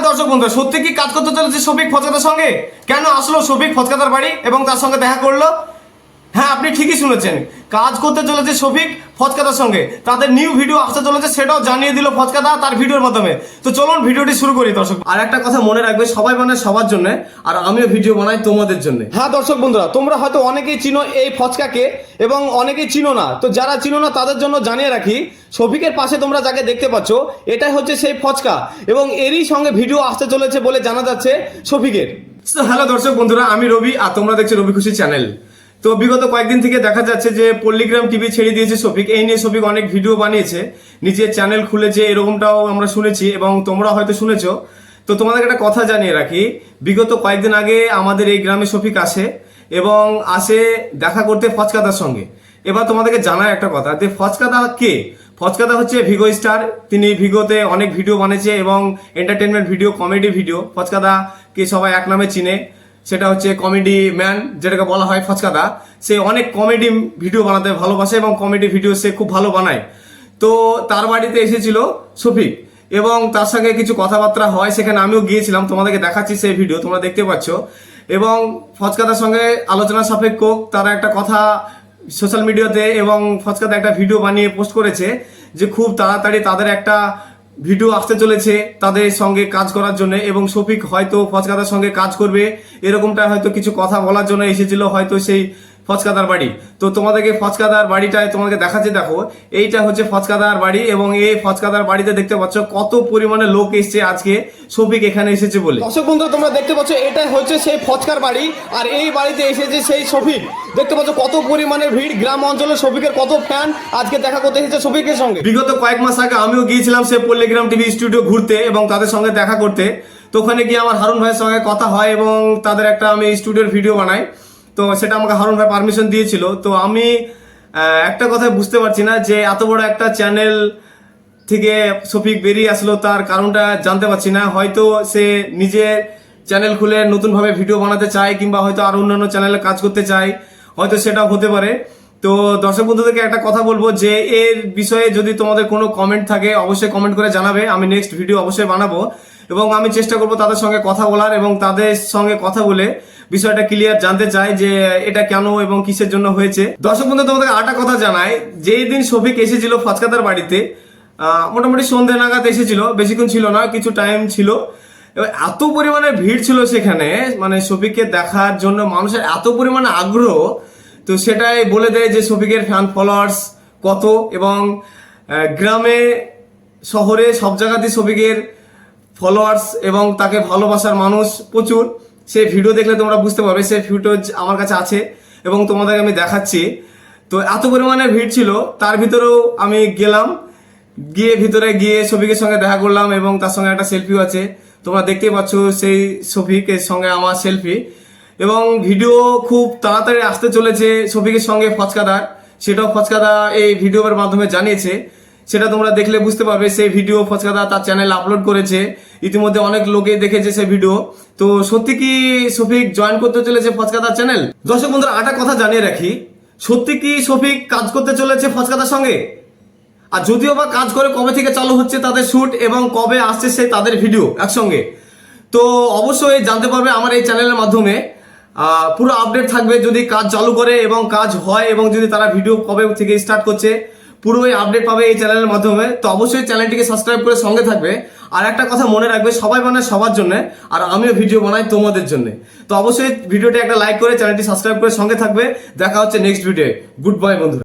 হ্যাঁ দর্শক বন্ধু, সত্যি কি কাজ করতে চলেছে শফিক ফজকাতার সঙ্গে? কেন আসলো শফিক ফজকাতার বাড়ি এবং তার সঙ্গে দেখা করল? হ্যাঁ আপনি ঠিকই শুনেছেন। কাজ করতে চলেছে শফিক ফচকাতার সঙ্গে। তাদের নিউ ভিডিও আসতে চলেছে সেটাও জানিয়ে দিল ফচকাতা তার ভিডিওর মাধ্যমে। তো চলুন ভিডিওটি শুরু করি দর্শক। আর একটা কথা মনে রাখবে সবাই বানায় সবার জন্য আর আমিও ভিডিও বানাই তোমাদের জন্য। হ্যাঁ দর্শক বন্ধুরা তোমরা হয়তো অনেকেই চিনো এই ফচকাকে এবং অনেকেই চিনো না। তো যারা চিনো না তাদের জন্য জানিয়ে রাখি শফিকের পাশে তোমরা যাকে দেখতে পাচ্ছ এটাই হচ্ছে সেই ফচকা এবং এরই সঙ্গে ভিডিও আসতে চলেছে বলে জানা যাচ্ছে শফিকের। হ্যালো দর্শক বন্ধুরা আমি রবি আর তোমরা দেখছ রবি খুশি চ্যানেল তো বিগত কয়েকদিন থেকে দেখা যাচ্ছে যে পল্লিগ্রাম টিভি ছেড়ে দিয়েছে শফিক। এই নিয়ে শফিক অনেক ভিডিও বানিয়েছে, নিজের চ্যানেল খুলেছে, এরকমটাও আমরা শুনেছি এবং তোমরা হয়তো শুনেছো। তো তোমাদের একটা কথা জানিয়ে রাখি, বিগত কয়েকদিন আগে আমাদের এই গ্রামে শফিক আসে এবং আসে দেখা করতে ফচকাদার সঙ্গে। এবার তোমাদেরকে জানার একটা কথা, যে ফচকাদা কে? ফচকাদা হচ্ছে ভিগো স্টার তিনি ভিগোতে অনেক ভিডিও বানিয়েছে এবং entertainment video comedy video Fochkada কে সবাই এক নামে চিনে। সেটা হচ্ছে কমেডি ম্যান যেটাকে বলা হয় ফচকাদা, সে অনেক কমেডি ভিডিও বানাতে ভালোবাসে এবং কমেডি ভিডিও সে খুব ভালো বানায়। তো তার বাড়িতে এসেছিল শফিক এবং তার সঙ্গে কিছু কথাবার্তা হয়, সেখানে আমিও গিয়েছিলাম, তোমাদেরকে দেখাচ্ছি সেই ভিডিও তোমরা দেখতে পাচ্ছ। এবং ফচকাদার সঙ্গে আলোচনা সাপেক্ষ, তারা একটা কথা সোশ্যাল মিডিয়াতে এবং ফচকাতে একটা ভিডিও বানিয়ে পোস্ট করেছে যে খুব তাড়াতাড়ি তাদের একটা ভিডিও আসতে চলেছে তাদের সঙ্গে কাজ করার জন্য এবং শফিক হয়তো ফচকাদার সঙ্গে কাজ করবে, এরকমটা হয়তো কিছু কথা বলার জন্য এসেছিল, হয়তো সেই ফচকাদার বাড়ি। তো তোমাদেরকে ফচকাদার বাড়িটায় তোমাকে দেখাচ্ছি দেখো এইটা হচ্ছে ফচকাদার বাড়ি এবং এই ফচকাদার বাড়িতে দেখতে পাচ্ছ কত পরিমাণে লোক এসছে আজকে। শফিক এখানে এসেছে বলে। দর্শক বন্ধু তোমরা দেখতে পাচ্ছ এটা হচ্ছে সেই ফচকার বাড়ি আর এই বাড়িতে এসেছে সেই শফিক। দেখতে পাচ্ছ কত পরিমাণে ভিড় গ্রাম অঞ্চলে শফিকের কত ফ্যান আজকে দেখা করতে এসেছে শফিকের সঙ্গে। বিগত কয়েক মাস আগে আমিও গিয়েছিলাম সেই পল্লীগ্রাম টিভি স্টুডিও ঘুরতে এবং তাদের সঙ্গে দেখা করতে। তো ওখানে গিয়ে আমার হারুন ভাইয়ের সঙ্গে কথা হয় এবং তাদের একটা আমি স্টুডিওর ভিডিও বানাই। তো সেটা আমাকে হারুন ভাই পারমিশন দিয়েছিল। তো আমি একটা কথা বুঝতে পারছি না যে এত বড় একটা চ্যানেল থেকে শফিক বেরিয়ে আসলো, তার কারণটা জানতে পারছি না। হয়তো সে নিজে চ্যানেল খুলে নতুনভাবে ভিডিও বানাতে চায়, কিংবা হয়তো আরও অন্যান্য চ্যানেলে কাজ করতে চায়। হয়তো সেটা হতে পারে। তো দর্শক বন্ধুদেরকে একটা কথা বলব যে এর বিষয়ে যদি তোমাদের কোনো কমেন্ট থাকে, অবশ্যই কমেন্ট করে জানাবে। আমি নেক্সট ভিডিও অবশ্যই বানাবো। এবং আমি চেষ্টা করব তাদের সঙ্গে কথা বলার এবং তাদের সঙ্গে কথা বলে বিষয়টা ক্লিয়ার জানতে চাই যে এটা কেন এবং কিসের জন্য হয়েছে। দর্শক বন্ধু, তোমাদের আটা কথা জানাই। যেই দিন শফিক এসেছিল ফচকাদার বাড়িতে মোটামুটি সন্ধ্যে নাগাদ এসেছিল। বেশিক্ষণ ছিল না, কিছু টাইম ছিল। এত পরিমাণে ভিড় ছিল সেখানে মানে শফিককে দেখার জন্য মানুষের এত পরিমাণে আগ্রহ তো সেটাই বলে দেয় যে শফিকের ফ্যান ফলোয়ার্স কত এবং গ্রামে, শহরে সব জায়গাতেই শফিকের ফলোয়ার্স এবং তাকে ভালোবাসার মানুষ প্রচুর। সেই ভিডিও দেখলে তোমরা বুঝতে পারবে, সেই ভিডিও আমার কাছে আছে এবং তোমাদেরকে আমি দেখাচ্ছি। তো এত পরিমাণে ভিড় ছিল, তার ভিতরেও আমি গেলাম, গিয়ে ভিতরে গিয়ে শফিকের সঙ্গে দেখা করলাম এবং তার সঙ্গে একটা সেলফিও আছে। তোমরা দেখতেই পাচ্ছ সেই শফিকের সঙ্গে আমার সেলফি এবং ভিডিও খুব তাড়াতাড়ি আসতে চলেছে শফিকের সঙ্গে ফচকাদার। সেটাও ফচকাদা এই ভিডিওর মাধ্যমে জানিয়েছে। সেটা তোমরা দেখলে বুঝতে পারবে, সেই ভিডিও ফচকাদা তার চ্যানেল আপলোড করেছে। ইতিমধ্যে অনেক লোকে দেখেছে সেই ভিডিও। তো সত্যি কি শফিক জয়েন করতে চলেছে ফচকাদার চ্যানেল দর্শক বন্ধুরা আটা কথা জানিয়ে রাখি। সত্যি কি শফিক কাজ করতে চলেছে ফচকাদার সঙ্গে? আর যদিও বা কাজ করে কবে থেকে চালু হচ্ছে তাদের শ্যুট এবং কবে আসছে সেই তাদের ভিডিও একসঙ্গে। তো অবশ্যই জানতে পারবে আমার এই চ্যানেলের মাধ্যমে। পুরো আপডেট থাকবে যদি কাজ চালু করে এবং কাজ হয় এবং যদি তারা ভিডিও কবে থেকে স্টার্ট করছে, পুরোই আপডেট পাবে এই চ্যানেলের মাধ্যমে। তো অবশ্যই চ্যানেলটিকে সাবস্ক্রাইব করে সঙ্গে থাকবে। আর একটা কথা মনে রাখবে, সবাই বানায় সবার জন্য, আর আমিও ভিডিও বানাই তোমাদের জন্য। তো অবশ্যই ভিডিওটি একটা লাইক করে চ্যানেলটি সাবস্ক্রাইব করে সঙ্গে থাকবে। দেখা হচ্ছে নেক্সট ভিডিও গুড বাই বন্ধু